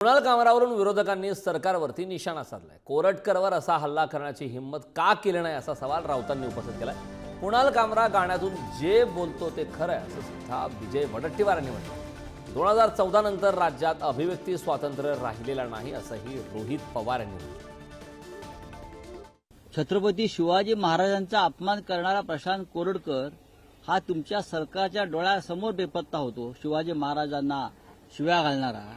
कुणाल कामरावरून विरोधकांनी सरकारवरती निशाणा साधलाय. कोरटकरवर असा हल्ला करण्याची हिंमत का केली नाही असा सवाल राऊतांनी उपस्थित केलाय. कुणाल कामरा गाण्यातून जे बोलतो ते खरं आहे असं सुद्धा विजय वडट्टीवार यांनी म्हटलं दोन हजार चौदा नंतर राज्यात अभिव्यक्ती स्वातंत्र्य राहिलेला नाही असंही रोहित पवार यांनी म्हटलं छत्रपती शिवाजी महाराजांचा अपमान करणारा प्रशांत कोरडकर हा तुमच्या सरकारच्या डोळ्यासमोर बेपत्ता होतो. शिवाजी महाराजांना शिव्या घालणारा.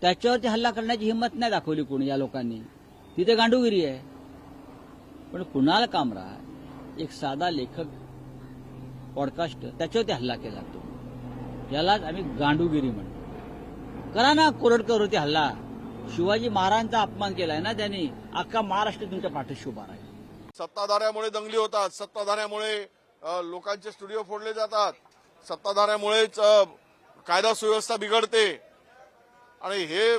त्याच्यावरती हल्ला करण्याची हिंमत नाही दाखवली कोणी या लोकांनी. तिथे गांडूगिरी आहे. पण कुणाल कामरा एक साधा लेखक पॉडकास्ट त्याच्यावरती हल्ला केला तो. यालाच आम्ही गांडूगिरी म्हणतो. करा ना कोरडकरवरती हल्ला. शिवाजी महाराजांचा अपमान केलाय ना त्यांनी. अख्खा महाराष्ट्र तुमच्या पाठीशी उभा राहील. सत्ताधाऱ्यामुळे दंगली होतात. सत्ताधाऱ्यामुळे लोकांचे स्टुडिओ फोडले जातात. सत्ताधाऱ्यामुळेच कायदा सुव्यवस्था बिघडते. आणि हे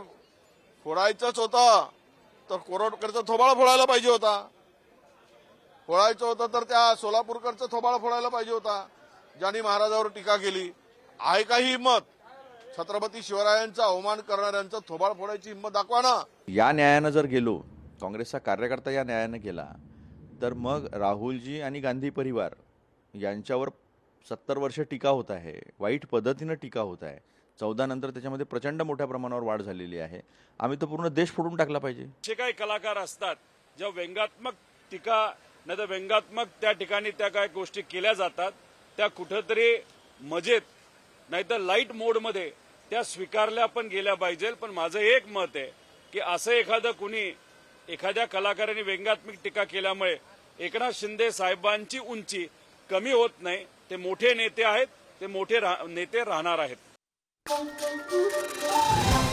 फोडायचंच होतं तर कोरटकरचं थोबाळ फोडायला पाहिजे होता. फोडायचं होतं तर त्या सोलापूरकरचं थोबाळ फोडायला पाहिजे होता. ज्यांनी महाराजावर टीका केली. आहे काही हिंमत छत्रपती शिवरायांचा अवमान करणाऱ्यांचं थोबाळ फोडायची हिंमत दाखवा ना. या न्यायानं जर गेलो काँग्रेसचा कार्यकर्ता या न्यायानं गेला तर मग राहुलजी आणि गांधी परिवार यांच्यावर सत्तर वर्ष टीका होत आहे वाईट पद्धतीनं टीका होत आहे. चौदा नंतर त्याच्यामध्ये प्रचंड मोठ्या प्रमाणावर वाढ झालेली आहे. आम्ही तो पूर्ण देश फोडून टाकला पाहिजे. जे काही कलाकार असतात ज्या व्यंगात्मक टीका नाही तर व्यंगात्मक त्या ठिकाणी त्या काय गोष्टी केल्या जातात त्या कुठंतरी मजेत नाहीतर लाइट मोडमध्ये त्या स्वीकारल्या पण गेल्या पाहिजे पण माझं एक मत आहे की असं एखादं कुणी एखाद्या कलाकाराने व्यंगात्मक टीका केल्यामुळे एकनाथ शिंदे साहेबांची उंची कमी होत नाही ते मोठे नेते आहेत ते मोठे रा- नेते राहणार आहेत. Bom, bom, bom, bom.